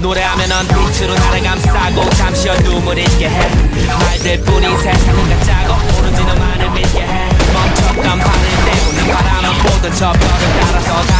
노래하면은 빛으로 나를 감싸고 잠시 어둠을 잊게 해. 말들 뿐인 세상은 가짜고 오로지 너만을 믿게 해. 멈췄던 하늘 때문에 바람은 모든 저 벽을 따라서 네가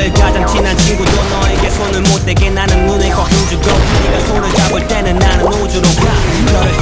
문과들 가장 친한 친구도 너에게 손을 못 대게 나는 눈을 꼭 힘주고 네가 손을 잡을 때는 나는 우주로 가. 너를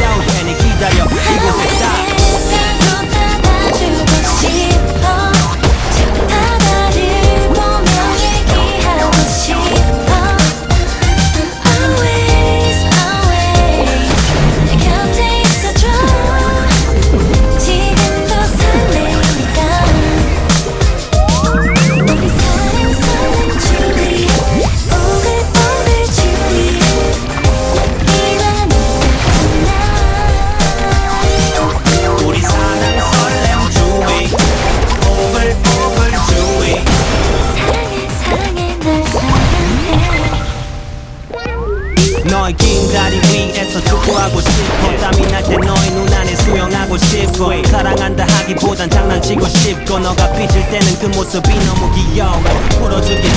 다리 위에서 축구하고 싶어. 땀이 날 때 너의 눈 안에 수영하고 싶어. 사랑한다 하기보단 장난치고 싶고. 너가 삐질 때는 그 모습이 너무 귀여워. 풀어주기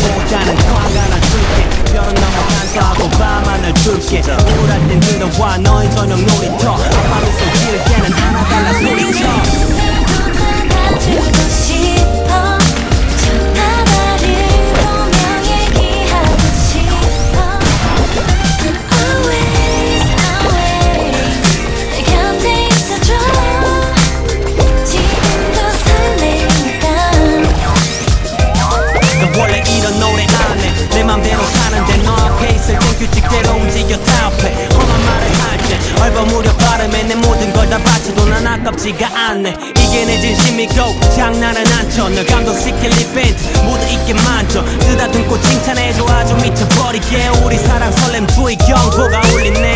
가깝지가 않네. 이게 내 진심이고 장난은 안쳐. 널 감동시킬 이벤트 모두 있게 많죠. 쓰다듬고 칭찬해줘 아주 미쳐버리게. 우리 사랑 설렘 주의 경고가 울리네.